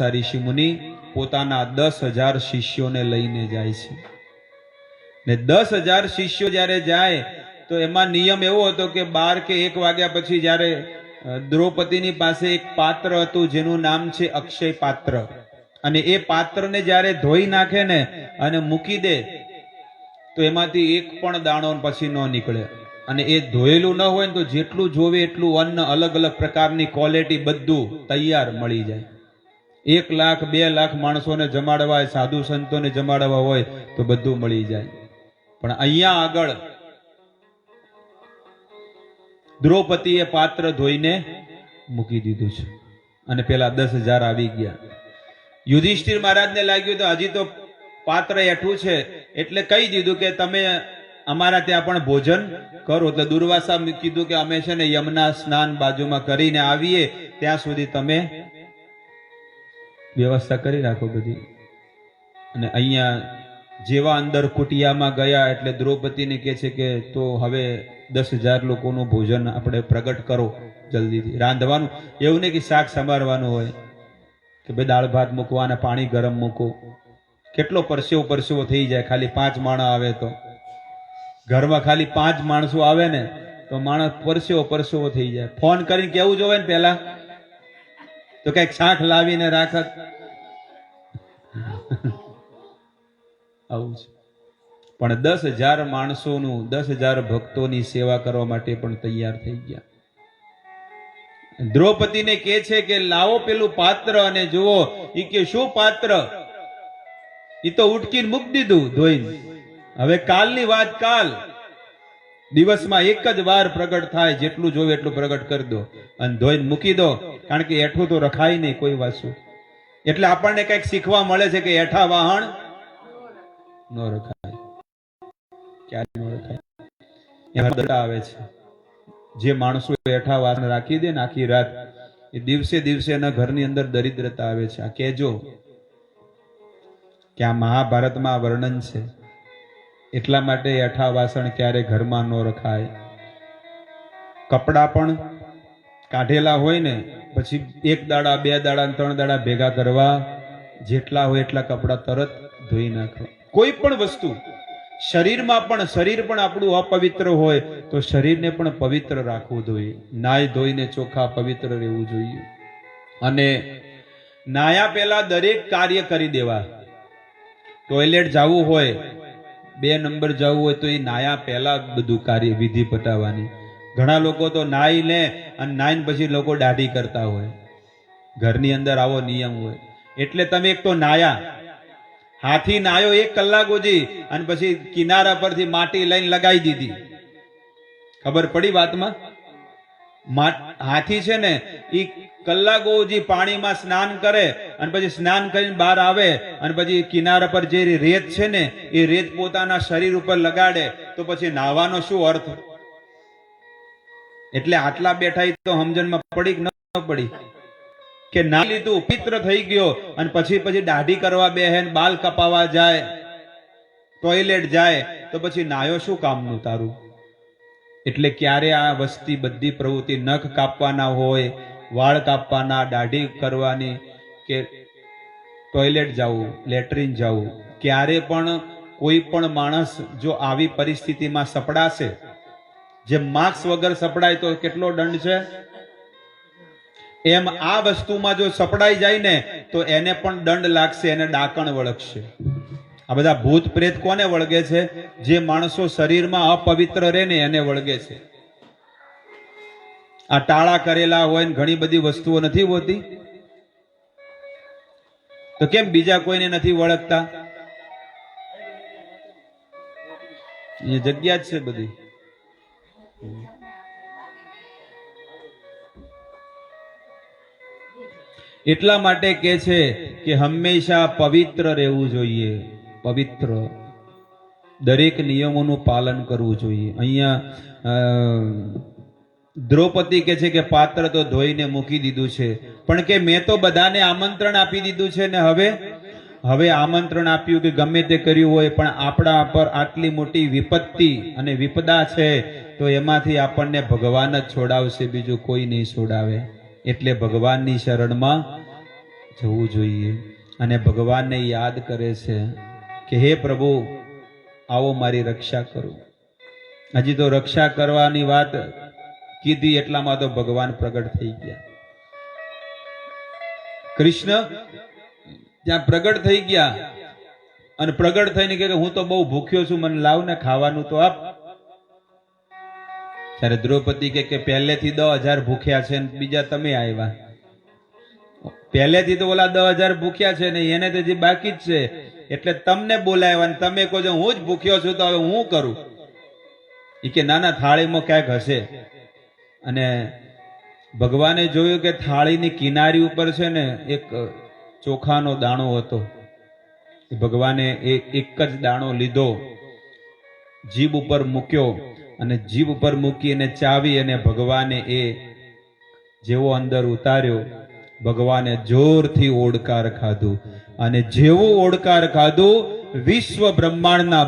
દુર્વાસા ઋષિ મુનિ પોતાના દસ હજાર શિષ્યોને લઈને જાય છે. ને દસ હજાર શિષ્યો જ્યારે જાય, તો એમાં નિયમ એવો હતો કે બાર કે એક વાગ્યા પછી જ્યારે દ્રૌપદીની પાસે એક પાત્ર હતું જેનું નામ છે અક્ષય પાત્ર. અને એ પાત્રને જ્યારે ધોઈ નાખે ને અને મૂકી દે, તો એમાંથી એક પણ દાણો પછી ન નીકળે. અને એ ધોયેલું ન હોય ને તો જેટલું જોવે એટલું અન્ન અલગ અલગ પ્રકારની ક્વોલિટી બધું તૈયાર મળી જાય. એક લાખ, બે લાખ માણસોને જમાડવા હોય સાધુ સંતોને જમાડવા હોય તો બધું મળી જાય. પણ અહીંયા આગળ દ્રૌપદીએ પાત્ર ધોઈને મૂકી દીધું છે. અને પેલા દસ હજાર આવી ગયા. યુધિષ્ઠિર મહારાજને લાગ્યું તો હજી તો પાત્ર એઠું છે. એટલે કહી દીધું કે તમે અમારા ત્યાં પણ ભોજન કરો. એટલે દુર્વાસા કીધું કે અમે છે ને યમના સ્નાન બાજુમાં કરીને આવીએ. ત્યાં સુધી તમે વ્યવસ્થા કરી રાખો બધી. અને અહીંયા જેવા અંદર કુટિયામાં ગયા એટલે દ્રૌપદીને કહે છે કે, તો હવે દસ હજાર લોકોનું ભોજન આપણે પ્રગટ કરો જલ્દીથી. રાંધવાનું, એવું નહીં કે શાક સંભાળવાનું હોય, કે ભાઈ દાળ ભાત મૂકવાના પાણી ગરમ મૂકો. કેટલો પરસેવો પરસેવો થઈ જાય, ખાલી પાંચ માણસ આવે તો. ઘરમાં ખાલી પાંચ માણસો આવે ને, તો માણસ પરસેવો પરસેવો થઈ જાય. ફોન કરીને કેવું જોવે ને પેલા તો કંઈક શાક લાવીને રાખત આવું છે. પણ દસ હજાર માણસોનું, દસ હજાર ભક્તોની સેવા કરવા માટે પણ તૈયાર થઈ ગયા. દ્રૌપદીને કહે છે કે, લાવો પેલું પાત્ર અને જુઓ. એ કે, શું પાત્ર? એ તો ઉટકીને મૂકી દીધું ધોઈને. હવે કાલની વાત કાલ. દિવસમાં એક જ વાર પ્રગટ થાય, જેટલું જોવે એટલું પ્રગટ કરી દો. અને ધોઈને મૂકી દો. કારણ કે એઠું તો રખાય નહીં કોઈ વાસુ એટલે આપણને કંઈક શીખવા મળે છે કે એઠા વાહણ ન રખાય. ક્યારે ન રખાય. એમાં દડા આવે છે. જે માણસો એઠા વાસણ રાખી દે ને આખી રાત, એ દિવસે દિવસે એના ઘરની અંદર દરિદ્રતા આવે છે. આ કહેજો કે આ મહાભારતમાં વર્ણન છે. એટલા માટે એઠા વાસણ ક્યારે ઘરમાં ન રખાય. કપડા પણ કાઢેલા હોય ને પછી એક દાડા, બે દાડા ત્રણ દાડા ભેગા કરવા, જેટલા હોય એટલા કપડાં તરત ધોઈ નાખવા. કોઈ પણ વસ્તુ, શરીરમાં પણ, શરીર પણ આપણું અપવિત્ર હોય, તો શરીરને પણ પવિત્ર રાખવું જોઈએ. નાય ધોઈને ચોખ્ખા પવિત્ર રહેવું જોઈએ. અને નાયા પહેલા દરેક કાર્ય કરી દેવા. ટોયલેટ જવું હોય, બે નંબર જવું હોય તો એ નાયા પહેલા બધું કાર્ય વિધિ પટાવવાની. ઘણા લોકો તો નાઈ લે અને નાઈને પછી લોકો દાઢી કરતા હોય. ઘરની અંદર આવો નિયમ હોય. એટલે તમે એક તો નાયા. હાથી નાયો એક કલાક સુધી અને પછી કિનારા પરથી માટી લઈને લગાવી દીધી. ખબર પડી વાતમાં? હાથી છે ને એ કલાકો સુધી પાણીમાં સ્નાન કરે અને પછી સ્નાન કરીને બહાર આવે અને પછી કિનારા પર જે રેત છે ને, એ રેત પોતાના શરીર ઉપર લગાડે તો પછી નાવાનો શું અર્થ? એટલે આટલા બેઠા તો સમજણમાં પડી ન પડી? કે ના લીધું, પિત્ર થઈ ગયો અને પછી પછી દાઢી કરવા બેહે બાલ કપાવા જાય ટોયલેટ જાય, તો પછી નાયો શું કામનું તારું? એટલે ક્યારે આ વસ્તી બધી પ્રવૃત્તિ નખ કાપવાના હોય, વાળ કાપવાના, દાઢી કરવાની, કે ટોયલેટ જવું, લેટ્રિન જવું, ક્યારે પણ કોઈ પણ માણસ જો આવી પરિસ્થિતિમાં સપડાશે જે માર્ક્સ વગર સપડાય તો કેટલો દંડ છે? એમ આ વસ્તુમાં જો સપડાઈ જાય ને, તો એને પણ દંડ લાગશે, એને ડાકણ વળગશે. આ બધા ભૂત પ્રેત કોને વળગે છે? જે માણસો શરીરમાં અપવિત્ર રહે ને, એને વળગે છે. આ ટાળા કરેલા હોય ને, ઘણી બધી વસ્તુઓ નથી હોતી. તો કેમ બીજા કોઈને નથી વળગતા? એ જગ્યા જ છે બધી. એટલા માટે કે છે કે હંમેશા પવિત્ર રહેવું જોઈએ. પવિત્ર. દરેક નિયમોનું પાલન કરવું જોઈએ. અહીંયા દ્રૌપદી કે છે કે પાત્ર તો ધોઈને મૂકી દીધું છે. પણ કે મેં તો બધાને આમંત્રણ આપી દીધું છે ને હવે? હવે આમંત્રણ આપ્યું કે ગમે તે કર્યું હોય, પણ આપણા પર આટલી મોટી વિપત્તિ અને વિપદા છે તો એમાંથી આપણને ભગવાન જ છોડાવશે, બીજું કોઈ નહીં છોડાવે. એટલે ભગવાનની શરણમાં જવું જોઈએ. અને ભગવાનને યાદ કરે છે કે, હે પ્રભુ, આવો મારી રક્ષા કરો. હજી તો રક્ષા કરવાની વાત કીધી એટલામાં તો ભગવાન પ્રગટ થઈ ગયા. કૃષ્ણ ત્યાં પ્રગટ થઈ ગયા અને પ્રગટ થઈને કે, હું તો બહુ ભૂખ્યો છું, મને લાવ ને ખાવાનું તો આપ. ત્યારે દ્રૌપદી કે કે પહેલેથી દસ હજાર ભૂખ્યા છે બીજા તમે આવ્યા. પહેલેથી તો ઓલા દસ હજાર ભૂખ્યા છે ને એને તો હજી બાકી જ છે. એટલે તમને બોલાવ્યા ને તમે કહો છો હું જ ભૂખ્યો છું તો હવે હું કરું? એ કે ના ના, થાળીમાં ક્યાંક હશે. અને ભગવાને જોયું કે થાળીની કિનારી ઉપર છે ને એક ચોખાનો દાણો હતો. ભગવાને એ એક જ દાણો લીધો. જીભ ઉપર મૂક્યો અને જીભ ઉપર મૂકી અને ચાવી અને ભગવાને એ જેવો અંદર ઉતાર્યો, ભગવાને જોરથી ઓડકાર ખાધું. અને જેવું ઓડકાર ખાધું, વિશ્વ બ્રહ્માંડના